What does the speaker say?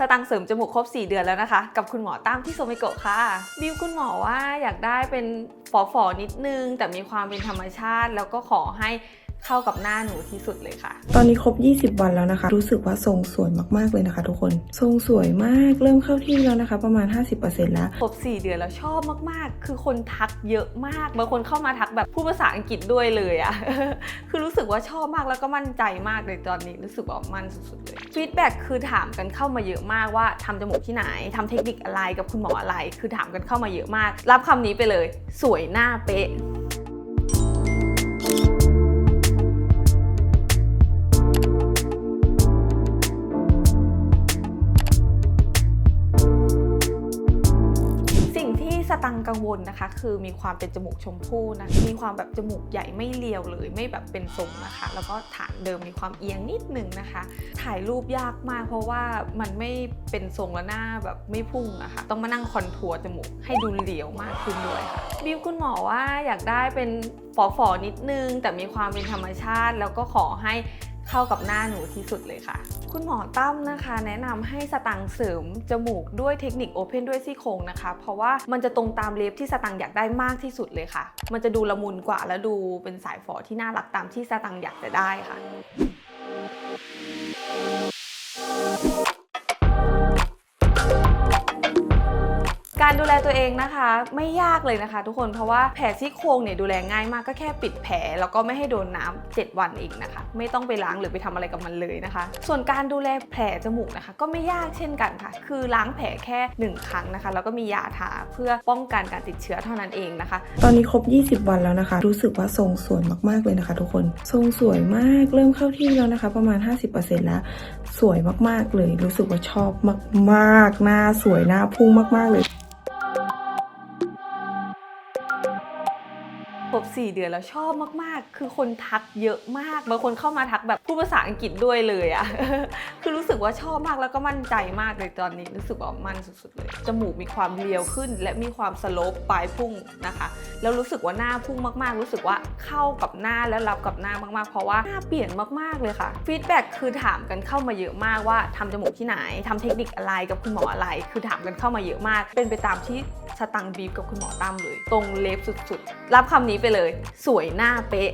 สตังเสริมจมูกครบ 4 เดือนแล้วนะคะ กับคุณหมอตั้มที่โซมิโกะค่ะบิวคุณหมอว่าอยากได้เป็นฝอๆนิดนึง แต่มีความเป็นธรรมชาติ แล้วก็ขอให้ เข้ากับหน้าหนูที่สุดเลยค่ะ ตอนนี้ครบ 20 วันแล้วนะคะ รู้สึกว่าทรงสวยมากๆเลยนะคะ ทุกคนทรงสวยมากเริ่มเข้าที่แล้วนะคะ ประมาณ 50%แล้วครบ4 เดือนแล้วชอบมากๆ คือคนทักเยอะมากบางคนเข้ามาทักแบบพูดภาษาอังกฤษด้วยเลยอะคือรู้สึกว่าชอบมากแล้วก็มั่นใจมากเลยตอนนี้รู้สึกว่ามั่นสุดๆเลยฟีดแบ็กคือถามกันเข้ามาเยอะมากว่าทำจมูกที่ไหนทำเทคนิคอะไรกับคุณหมออะไร คือถามกันเข้ามาเยอะมาก รับคำนี้ไปเลย สวยหน้าเป๊ะ สิ่สตังกังวลนะคะ คือมีความเป็นจมูกชมพู่นะมีความแบบจมูกใหญ่ไม่เรียวเลย ไม่แบบเป็นทรงนะคะ แล้วก็ฐานเดิมมีความเอียงนิดนึงนะคะ ถ่ายรูปยากมาก เพราะว่ามันไม่เป็นทรงและหน้าแบบไม่พุ่งนะคะต้องมานั่งคอนทัวร์จมูกให้ดูเหลียวมากขึ้นด้วยค่ะบิวคุณหมอว่าอยากได้เป็นฝอๆนิดนึง แต่มีความเป็นธรรมชาติ แล้วก็ขอให้ เข้ากับหน้าหนูที่สุดเลยค่ะ คุณหมอตั้มนะคะ แนะนำให้สตังเสริมจมูกด้วยเทคนิคโอเพนด้วยซี่โครงนะคะ เพราะว่ามันจะตรงตามเลฟที่สตังอยากได้มากที่สุดเลยค่ะ มันจะดูละมุนกว่าและดูเป็นสายฝอที่น่ารักตามที่สตังอยากจะได้ค่ะ การดูแลตัวเองนะคะ ไม่ยากเลยนะคะ ทุกคนเพราะว่าแผลซี่โครงเนี่ยดูแลง่ายมากก็แค่ปิดแผลแล้วก็ไม่ให้โดนน้ำ7วันเองนะคะ ไม่ต้องไปล้างหรือไปทำอะไรกับมันเลยนะคะ ส่วนการดูแลแผลจมูกนะคะ ก็ไม่ยากเช่นกันค่ะ คือล้างแผลแค่ 1 ครั้งนะคะ แล้วก็มียาทาเพื่อป้องกันการติดเชื้อเท่านั้นเองนะคะ ตอนนี้ครบ 20 วันแล้วนะคะ รู้สึกว่าทรงสวยมากๆเลยนะคะ ทุกคนทรงสวยมากเริ่มเข้าที่แล้วนะคะ ประมาณ 50%แล้วสวยมากๆเลย รู้สึกว่าชอบมากๆหน้าสวยหน้าพุ่งมากๆเลย รบ 4 เดือนแล้วชอบมากๆ คือคนทักเยอะมากบางคนเข้ามาทักแบบพูดภาษาอังกฤษด้วยเลยอะคือรู้สึกว่าชอบมากแล้วก็มั่นใจมากเลยตอนนี้รู้สึกว่ามั่นสุดๆเลยจมูกมีความเรียวขึ้น และมีความสโลปปลายพุ่งนะคะ แล้วรู้สึกว่าหน้าพุ่งมากๆ รู้สึกว่าเข้ากับหน้าแล้วรับกับหน้ามากๆ เพราะว่าหน้าเปลี่ยนมากๆเลยค่ะฟีดแบ็กคือถามกันเข้ามาเยอะมากว่าทำจมูกที่ไหนทำเทคนิคอะไรกับคุณหมออะไร คือถามกันเข้ามาเยอะมาก เป็นไปตามที่สตังบีฟกับคุณหมอตั้มเลย ตรงเล็บสุดๆ รับคำนี้ไปเลเลย สวยหน้าเป๊ะ